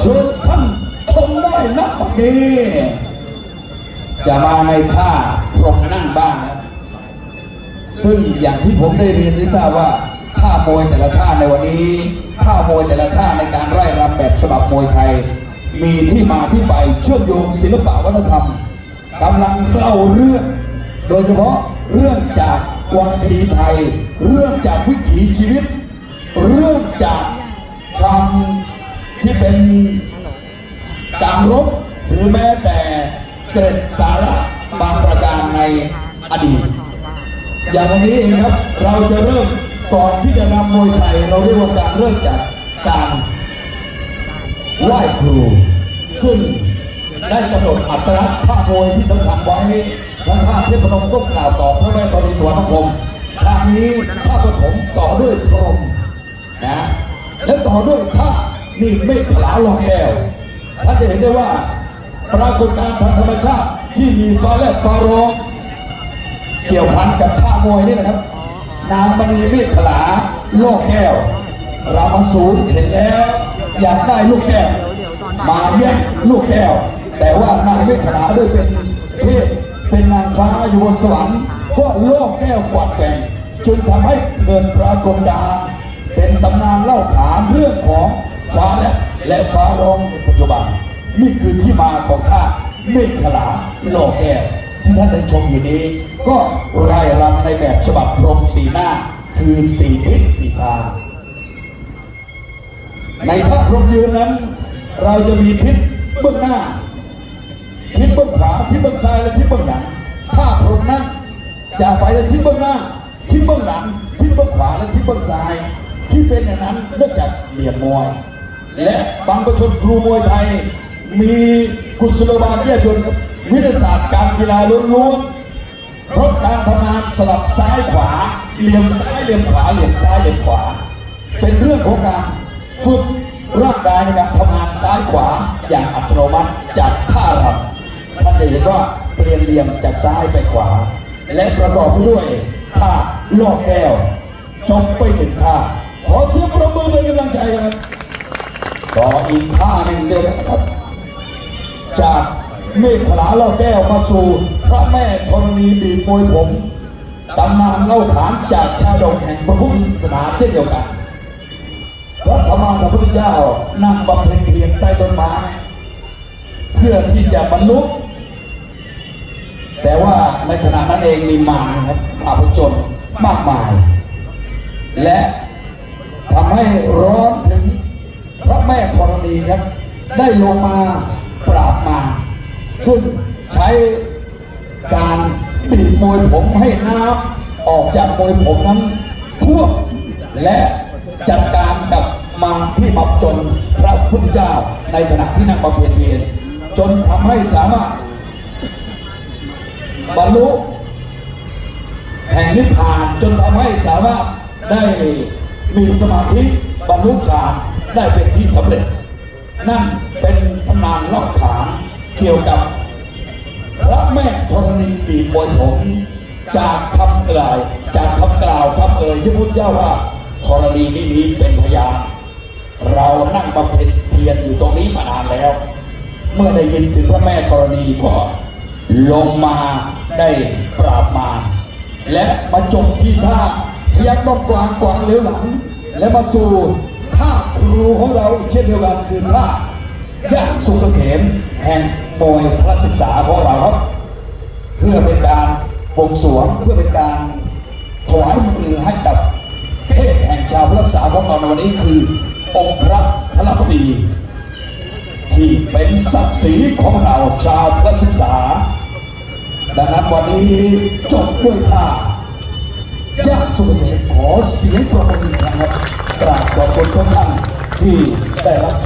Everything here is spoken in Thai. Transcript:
เชิญท่านชมได้นักวันนี้ จะมาในท่าพรมนั่งบ้างนะซึ่งอย่างที่ผมได้เรียนได้ทราบว่าท่ามวยแต่ละท่าในวันนี้ท่ามวยแต่ละท่าในการไร่รำแบบฉบับมวยไทย มีที่มาที่ไปเชื่อมโยงศิลปะวัฒนธรรมกำลังเล่าเรื่อง โดยเฉพาะเรื่องจากวรรณคดีไทย เรื่องจากวิถีชีวิต เรื่องจากความ ที่เป็นการรบหรือแม้แต่เกร็ดสาระบางประการในอดีต อย่างวันนี้เองครับเราจะเริ่มก่อนที่จะนำมวยไทยเราเรียกว่าการเริ่มจากการไหว้ครู ซึ่งได้กำหนดอัตลักษณ์ท่ามวยที่สำคัญไว้ทั้งท่าเทพนมก้มกล่าวต่อพระแม่ธรณีถวายบังคมท่านี้ท่าปฐมต่อด้วยพรมนะและต่อด้วยท่า นี่เมฆขลาลองแก้วท่านจะเห็นได้ว่า ปรากฏการณ์ทางธรรมชาติที่มีฟ้าแลบฟ้าร้องเกี่ยวพันกับท่ามวยนี่นะครับ นางมณีเมฆขลาโลกแก้ว รามาสูนเห็นแล้ว อยากได้ลูกแก้ว มาแย่งลูกแก้ว แต่ว่านางเมฆขลาด้วยเป็นเทพเป็นนางฟ้าอยู่บนสวรรค์ก็โลกแก้วกวัดแกงจึงทำให้เกิดปรากฏการณ์เป็นตำนานเล่าขานเรื่องของ ฟ้าแลบและฟ้าร้องในปัจจุบัน นี่คือที่มาของท่าเมฆขลาโลกแก้วที่ท่านได้ชมอยู่นี้ ก็ไร่รำในแบบฉบับพรหมสีหน้า คือสีทิศสีทางในท่าพรหมยืนนั้น เราจะมีทิศเบื้องหน้า ทิศเบื้องขวาทิศเบื้องซ้ายและทิศเบื้องหลังท่าพรหมนั่งจะไปในทิศเบื้องหน้า ทิศเบื้องหลังทิศเบื้องขวาและทิศเบื้องซ้าย ที่เป็นอย่างนั้นเนื่องจากเหลี่ยมมวย และบางประชนครูมวยไทย มีกุศโลบายแยบยนต์ครับวิทยาศาสตร์การกีฬาล้วนๆเพราะการทำงานสลับซ้ายขวา เหลี่ยมซ้ายเหลี่ยมขวาเหลี่ยมซ้ายเหลี่ยมขวา เป็นเรื่องของการฝึกร่างกายในการทำงานซ้ายขวาอย่างอัตโนมัติจากท่ารำท่านจะเห็นว่าเปลี่ยนเหลี่ยมจากซ้ายไปขวา และประกอบไปด้วยท่าล่อแก้วจบไปหนึ่งท่าขอเสียงประมือเป็นกำลังใจครับ ต่ออีกท่าหนึ่งเดียวนะครับ จากเมฆลาเล่าแก้วมาสู่พระแม่ธรณีบีบมวยผมตำนานเล่าขานจากชาดกแห่งพระพุทธศาสนาเช่นเดียวกัน พระสมมาสัมพุทธเจ้านั่งบำเพ็ญเพียรใต้ต้นไม้เพื่อที่จะบรรลุ แต่ว่าในขณะนั้นเองมีมารครับมาผจญมากมาย และทำให้ร้อนถึง พระแม่ธรณีครับ ได้ลงมาปราบมารซึ่งใช้การบีบมวยผมให้น้ำออกจากมวยผมนั้นท่วมและจัดการกับมารที่มาจนพระพุทธเจ้าในขณะที่นั่งบำเพ็ญเพียรจนทำให้สามารถ บรรลุแห่งนิพพานจนทำให้สามารถได้มีสมาธิบรรลุฌาน ได้เป็นที่สำเร็จ นั่นเป็นตำนานเล่าขานเกี่ยวกับพระแม่ธรณีบีบมวยผมจากคำกล่าวจากคำกล่าวคำเอ่ยที่พุทธเจ้าว่าธรณีนี้นี้เป็นพยานเรานั่งบำเพ็ญเพียรอยู่ตรงนี้มานานแล้ว เมื่อได้ยินถึงพระแม่ธรณีก็ลงมาได้ปราบมารและมาจบที่ท่าพยักต้องกลางกวางเหลวหลัง และมาสู่ ท่าครูของเราอีกเช่นเดียวกันคือท่าย่านสุกเกษมแห่งมวยพระศึกษาของเราครับ เพื่อเป็นการบวงสรวงเพื่อเป็นการถวายมือให้กับเทพแห่งชาวพระรักษาของเราในวันนี้คือ องค์พระธนบดีที่เป็นศักดิ์ศรีของเราชาวพระศึกษา ดังนั้นวันนี้จบด้วยท่า ย่างสุเสขอเสียงปรบมือครับกราบขอบคุณทุกท่านที่ได้รับ